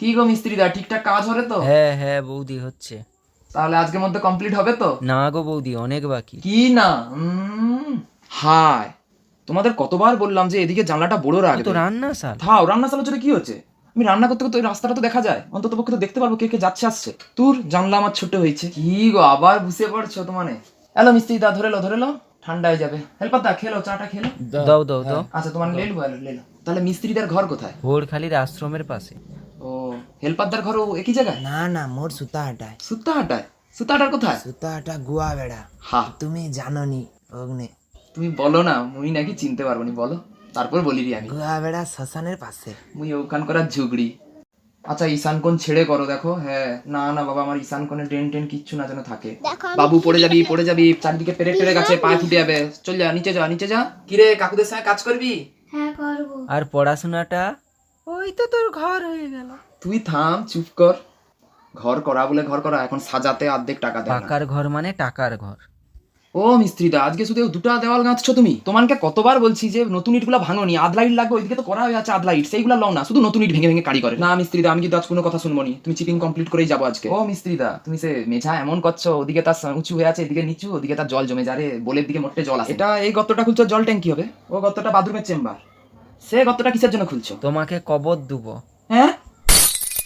কি গো মিস্ত্রিদা ঠিকঠাক কাজ হবে তো? হ্যাঁ হ্যাঁ বৌদি হচ্ছে। তাহলে আজকের মধ্যে কমপ্লিট হবে তো? না গো বৌদি অনেক বাকি। কি না? হায় তোমাদের কতবার বললাম যে এদিকে জানলাটা বড় তো রান্না সাল থাও রান্না চালার জন্য কি হচ্ছে? আমি রান্না করতে করতে ওই রাস্তাটা তো দেখা যায়। অন্তত পক্ষে তো দেখতে পারব কে কে যাচ্ছে আসছে। তোর জানলা আমার ছোট হয়েছে। কি গো আবার বুঝে পড়ছো তো মানে? এলো মিস্ত্রি দা ধরে লো ধরে লো। ঠান্ডা হয়ে যাবে। হেল্পার দা খেলো চাটা খেলো। দাও দাও দাও। আচ্ছা তোমার লেলো লেলো তাহলে মিস্ত্রিদার ঘর কোথায়? ভোরখালির আশ্রমের পাশে। হেল্পারদার ঘরও একই জায়গায়? না না মোর সুতা হাটায় সুতাহাটায়? সুতাহাটার কোথায়? সুতা হাটা গুয়া বেড়া। হা। তুমি জানো নি অগ্নে। তুমি বলো না মুই নাকি চিনতে পারব নি বলো। তারপর বলি রি আমি। গুয়া বেড়া শ্মশানের পাশে। মুই ওখান করার ঝুগড়ি। আচ্ছা ঈশান কোন ছেড়ে করো দেখো। হ্যাঁ না না বাবা আমার ঈশান কোনে ট্রেন ট্রেন কিচ্ছু না যেন থাকে। বাবু পড়ে যাবি পড়ে যাবি চারিদিকে পেরে পেরে গেছে পা ফুটে যাবে। চল যা নিচে যা নিচে যা। কিরে কাকুদের সঙ্গে কাজ করবি? হ্যাঁ করব। আর পড়াশোনাটা ওই তো তোর ঘর হয়ে গেল। তুই থাম চুপ কর। ঘর করা বলে ঘর করা এখন সাজাতে অর্ধেক টাকা দেয় না। পাকার ঘর মানে টাকার ঘর। ও মিস্ত্রিদা আজকে শুধু দুটা দেওয়াল গাঁথছো তুমি? তোমাকে কতবার বলছি যে নতুন ইটগুলো ভাঙনি আদলা ইট লাগবে ওইদিকে তো করা হয়ে আছে আদলা ইট সেইগুলো লও না শুধু নতুন ইট ভেঙে ভেঙে কারি করে না মিস্ত্রিদা আমি কিন্তু আজ কোনো কথা শুনব নি। তুমি চিপিং কমপ্লিট করেই যাব আজকে। ও মিস্ত্রিদা তুমি সে মেঝা এমন করছ ওদিকে তার উঁচু হয়ে আছে এদিকে নিচু ওদিকে তার জল জমে যারে বলের দিকে মোটে জল আছে এটা এই গর্তটা খুলছো জল ট্যাঙ্কি হবে? ও গর্তটা বাথরুমের চেম্বার। সে গতটা কিসের জন্য খুলছো? তোমাকে কবর দুব।